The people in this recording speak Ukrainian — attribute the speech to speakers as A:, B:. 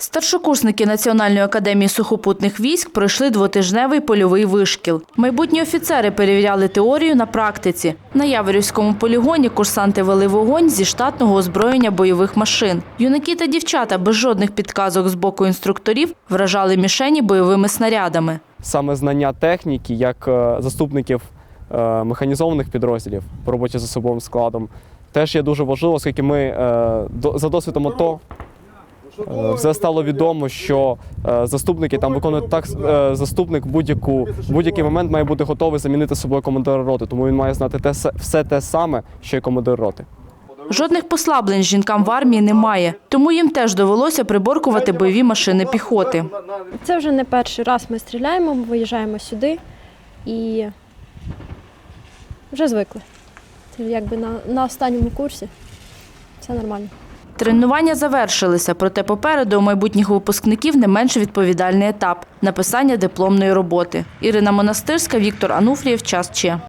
A: Старшокурсники Національної академії сухопутних військ пройшли двотижневий польовий вишкіл. Майбутні офіцери перевіряли теорію на практиці. На Яворівському полігоні курсанти вели вогонь зі штатного озброєння бойових машин. Юнаки та дівчата без жодних підказок з боку інструкторів вражали мішені бойовими снарядами.
B: саме знання техніки як е, заступників е, механізованих підрозділів по роботі з особовим складом теж є дуже важливо, оскільки ми е, за досвідом АТО вже стало відомо, що е, заступники там виконують так, е, заступник будь-яку будь-який момент має бути готовий замінити собою командира роти, тому він має знати те, все те саме, що й командир роти.
A: Жодних послаблень жінкам в армії немає, тому їм теж довелося приборкувати бойові машини піхоти.
C: Це вже не перший раз ми стріляємо, ми виїжджаємо сюди і вже звикли. Це якби на, на останньому курсі. Все нормально.
A: Тренування завершилися, проте попереду у майбутніх випускників не менш відповідальний етап написання дипломної роботи. Ірина Монастирська, Віктор Ануфрієв. Час Че.